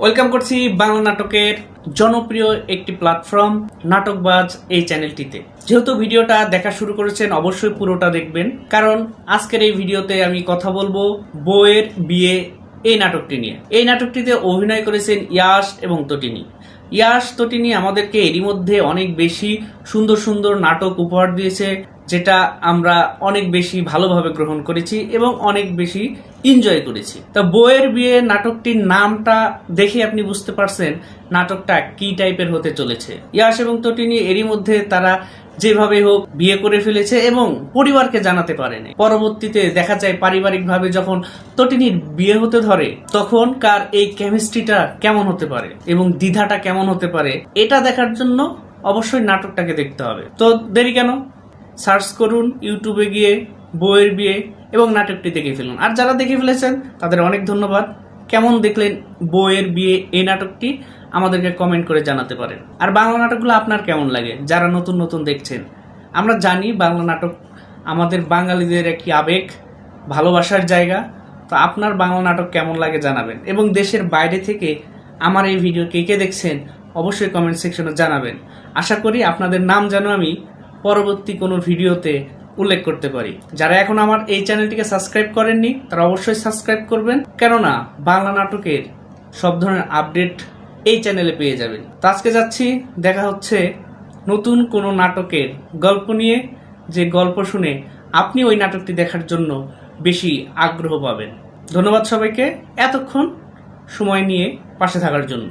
Welcome করছি বাংলা নাটকের জনপ্রিয় একটি প্ল্যাটফর্ম নাটকবাজ এই চ্যানেলটিতে যেহেতু ভিডিওটা দেখা শুরু করেছেন, অবশ্যই পুরোটা দেখবেন। কারণ আজকের এই ভিডিওতে আমি কথা বলব বইয়ের বিয়ে এই নাটকটি নিয়ে। এই নাটকটিতে অভিনয় করেছেন ইয়াশ এবং তটিনী। ইয়াশ, তটিনী আমাদেরকে এরই মধ্যে অনেক বেশি সুন্দর সুন্দর নাটক উপহার দিয়েছে, যেটা আমরা অনেক বেশি ভালোভাবে গ্রহণ করেছি এবং অনেক বেশি এনজয় করেছি। তা বইয়ের বিয়ে নাটকটির নামটা দেখে আপনি বুঝতে পারছেন নাটকটা কি টাইপের হতে চলেছে। ইয়াশ এবং তটিনী এরই মধ্যে তারা যেভাবে হোক বিয়ে করে ফেলেছে এবং পরিবারকে জানাতে পারেনি। পরবর্তীতে দেখা যায় পারিবারিকভাবে যখন তটিনীর বিয়ে হতে ধরে তখন কার এই কেমিস্ট্রিটা কেমন হতে পারে এবং দ্বিধাটা কেমন হতে পারে, এটা দেখার জন্য অবশ্যই নাটকটাকে দেখতে হবে। তো দেরি কেন? সার্চ করুন, ইউটিউবে গিয়ে, বইয়ের বিয়ে এবং নাটকটি দেখে ফেলুন। আর যারা দেখে ফেলেছেন, তাদের অনেক ধন্যবাদ। কেমন দেখলেন বইয়ের বিয়ে এই নাটকটি, আমাদেরকে কমেন্ট করে জানাতে পারেন। আর বাংলা নাটকগুলো আপনার কেমন লাগে? যারা নতুন নতুন দেখছেন, আমরা জানি বাংলা নাটক আমাদের বাঙালিদের একটি আবেগ, ভালোবাসার জায়গা। তো আপনার বাংলা নাটক কেমন লাগে জানাবেন। এবং দেশের বাইরে থেকে আমার এই ভিডিও কে কে দেখছেন, অবশ্যই কমেন্ট সেকশনে জানাবেন। আশা করি আপনাদের নাম যেন আমি পরবর্তী কোনো ভিডিওতে উল্লেখ করতে পারি। যারা এখন আমার এই চ্যানেলটিকে সাবস্ক্রাইব করেননি, তারা অবশ্যই সাবস্ক্রাইব করবেন। কেননা, বাংলা নাটকের সব ধরনের আপডেট এই চ্যানেলে পেয়ে যাবেন। তো আজকে যাচ্ছি, দেখা হচ্ছে নতুন কোনো নাটকের গল্প নিয়ে, যে গল্প শুনে আপনি ওই নাটকটি দেখার জন্য বেশি আগ্রহ পাবেন। ধন্যবাদ সবাইকে। এতক্ষণ সময় নিয়ে পাশে থাকার জন্য।